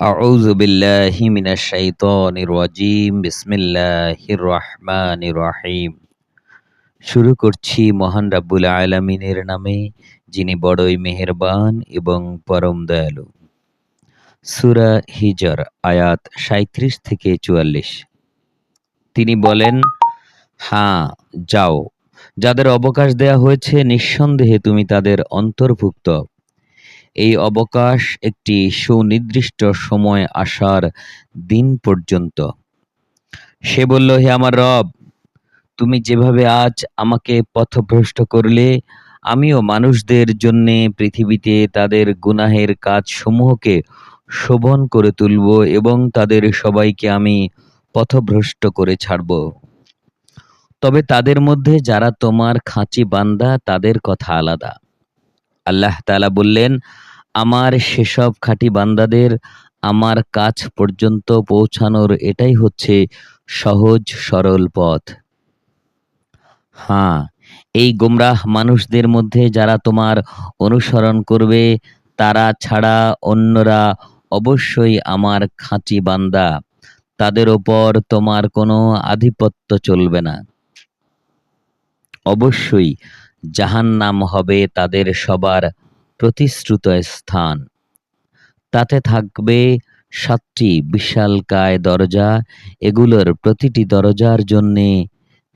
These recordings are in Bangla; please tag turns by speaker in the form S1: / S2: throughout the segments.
S1: أعوذ بالله من الشيطان الرجيم بسم الله الرحمن الرحيم শুরু করছি মহান রাব্বুল আলামিনের নামে যিনি বড়ই মেহেরবান এবং পরম দয়ালু সূরা হিজর আয়াত 37 থেকে 44 তিনি বলেন হ্যাঁ যাও যাদের অবকাশ দেয়া হয়েছে নিঃসন্দেহে তুমি তাদের অন্তর্ভুক্ত এই অবকাশ একটি সুনির্দিষ্ট সময় আসার দিন পর্যন্ত। সে বলল, হে আমার রব, তুমি যেভাবে আজ আমাকে পথভ্রষ্ট করলে, আমিও মানুষদের জন্য পৃথিবীতে তাদের গুনাহের কাজসমূহকে শোভন করে তুলব এবং তাদের সবাইকে আমি পথভ্রষ্ট করে ছাড়ব। তবে তাদের মধ্যে যারা তোমার খাঁচি বান্দা, তাদের কথা আলাদা। আল্লাহ তালা বললেন, আমার সেসব খাঁটি বান্দাদের আমার কাছ পর্যন্ত পৌঁছানোর এটাই হচ্ছে সহজ, সরল পথ। হ্যাঁ এই গোমরাহ মানুষদের মধ্যে যারা তোমার অনুসরণ করবে, তারা ছাড়া অন্যরা অবশ্যই আমার খাঁচি বান্দা। তাদের ওপর তোমার কোনো আধিপত্য চলবে না। অবশ্যই জাহান্নাম হবে তাদের সবার প্রতিশ্রুত স্থান। তাতে থাকবে সাতটি বিশালকায় দরজা, এগুলোর প্রতিটি দরজার জন্যে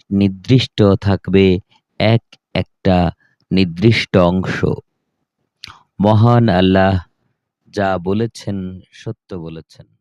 S1: নির্দিষ্ট থাকবে এক একটা নির্দিষ্ট অংশ। মহান আল্লাহ যা বলেছেন সত্য বলেছেন।